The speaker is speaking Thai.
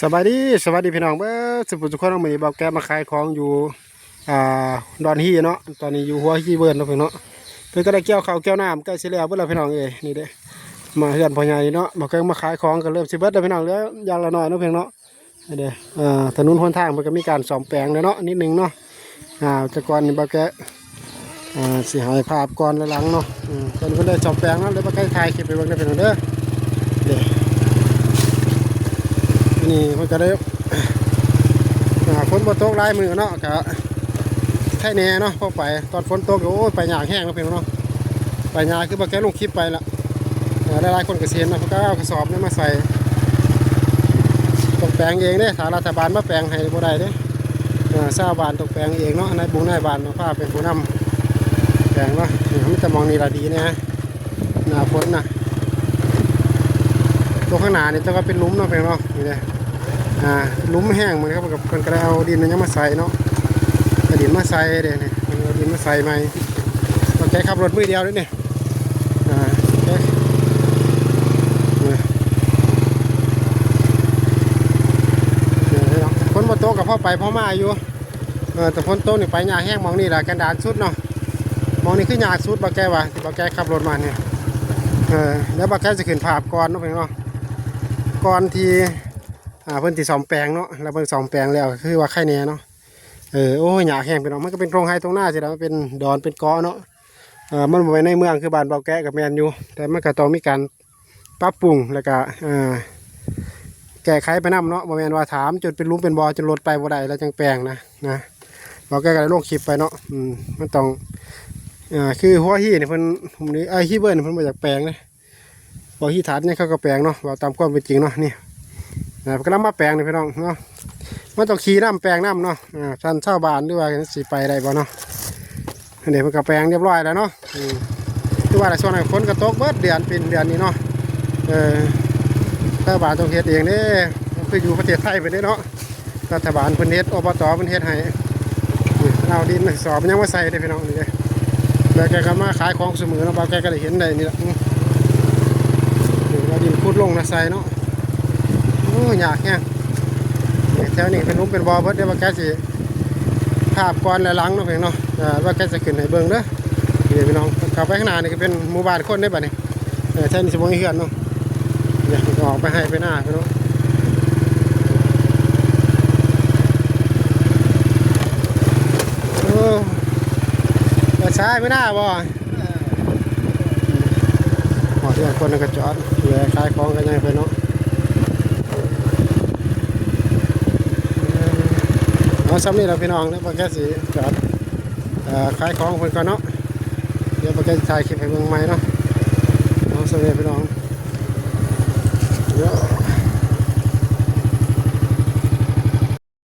สวัสดีสวัสดีพี่น้องเบ้อสุภุสุขคนเอามือนี้บอกแกมาขายของอยู่อ่าดอนฮีเนาะตอนนี้อยู่หัวฮีเบิร์นเนาะพี่เนาะเพิ่นก็ได้เกี่ยวข้าวเกี่ยวน้ำใกล้สิแล้วเบิ่แล้วพี่น้องเอ้ยนี่เด้มาเฮือนพ่อใหญ่เนาะบอกแกมาขายของก็เริ่มสิเบิดแล้วพี่น้องเหลือยางละน้อยเนาะเพียงเนาะเด้อ่าถนนหนทางมันก็มีการซ่อมแปลงแล้วเนาะนิดนึงเนาะอ่าแต่ก่อนนี่บอกแกอ่าสิหายภาพก่อนและหลังเนาะอืมตอนนี้เพิ่นได้ซ่อมแปลงเนาะเลยบ่ใกล้ถ่ายคลิปไปเบิ่งได้อพี่น้องเด้อเด้ นี่มันก็ได้ฝนบนตกหลายมือเนาะก็ไข่แหน่เนาะพอไปตอนฝนตกก็โอ้ยไปหยาแห้งแล้วเพียงเนาะไปหยาคือมาแก้ลงคลิปไปละเออหลายๆคนก็เสียนนะเขาก็เอากระสอบนี่มาใส่ตกแปลงเองเด้ถ้ารัฐบาลมาแปลงให้บ่ได้เด้เออชาวบ้านตกแปลงเองเนาะนายบุญนายบานเนาพาเป็นผู้นำแปลงเนาะนี่มันจะมองนี่ละดีเนี่ยหนาฝนนะตัวข้างหน้านี่จะก็เป็นลุมเนาะเพียงเนาะนี่เลย อ่าลุ่มแห้งเหมือนครับกับคนก็ได้เอาดินมันยังมาใส่เนาะเอาดินมาใส่เด้เนี่ยมันเอาดินมาใส่ใหม่ต้องใช้ขับรถมือเดียวด้วยเนี่ยอ่าแกเนี่ยเนี่ยเนาะฝนมาโตกกับพ่อไปพ่อมาอยู่เออแต่ฝนโตกนี่ไปหญ้าแห้งมองนี่แหละกันดานสุดเนาะมองนี่คือหญ้าสุดบ่แกว่าที่บ่แกขับรถมาเนี่ยเออแล้วบักแค่จะขึ้นภาพก่อนเนาะเพื่อนเนาะก่อนที่ อ่าเพิ่นที่ซ่อมแปลงเนาะแล้วเพิ่นซ่อมแปลงแล้วคือว่าไข่แน่เนาะเออโอ้ยหยาแห้งไปเนาะมันก็เป็นโครงไฮตรงหน้าสิแล้วมันเป็นดอนเป็นเกาะเนาะเออมันไปในเมืองคือบ้านเบาแกะกับแมนอยู่ แต่มันก็ต้องมีการปรับปรุงแล้วก็อ่าแก้ไขไปนํเนาะบ่แมนว่าถามจนเป็นลุมเป็นบอจนรถไปบ่ได้แล้วจังแปลงนะนะเบาแกะก็ได้ลงคลิปไปเนาะอืมมันต้องอ่าคือหัวฮีเนี่ยเพิ่นผมนี่ไอ้ฮีเบิร์นเพิ่นมาจากแปลงเลยพอฮีทัดเนี่ยเขาก็แปลงเนาะว่าตามความเป็นจริงเนาะนี่ นะนก็นำมาแปลงนี่พี่น้องเนาะมันต้องขี่น้ำแปลงน้ำเนาะอ่าท่านชาบ้านด้วยว่าสิไปได้บ่เนาะอันนี้เพิ่นก็แปลงเรียบร้อยแล้วเนาะอืมคือว่าในช่วงนั้นฝนก็ตกเบิดเดือนเป็นเดือนนี้เนาะเออชาบ้านต้องเฮ็ดเองเด้คืออยู่ประเทศไทยไปเด้เนาะรัฐบาลพิ่นเฮ็ดอบตพิ่นเฮ็ดให้เอาดินสอบมันยังมาใส่เด้พี่น้องนี่เด้แล้วแกก็มาขายของเสมอเนาะบาวแกก็ได้เห็นได้นี่แหละเราดินพุดลงนะใส่เนาะ อ้ยากแฮงนี่แถวนี้เป็นหลุมเป็นบ่อเบิดเดี๋ยวบ่าวแกสิภาพก่อนและหลังเนาะเพียงเนาะอ่าว่าแกจะขึ้นให้เบิ่งเด้อนี่พี่น้องเข้าไปข้างหน้านี่ก็เป็นหมู่บ้านคนได้บัดนี้เออแถวนี้สิบ่มีเฮือนเนาะเดี๋ยวออกไปให้ไปหน้าพี่น้องโอ้ก็ใช้ไม่ได้บ่หอที่คนนึงก็จอดเหลือขายของกันยังไปเนาะ เอาซ้ำนี่เราพี่น้องแล้วปแกสิจอดขายของคนก่อนเนาะเดี๋ยวปแก่ถ่ายคลิปให้เมืองใหม่เนาะเอาซ้ำนี่พี่น้อง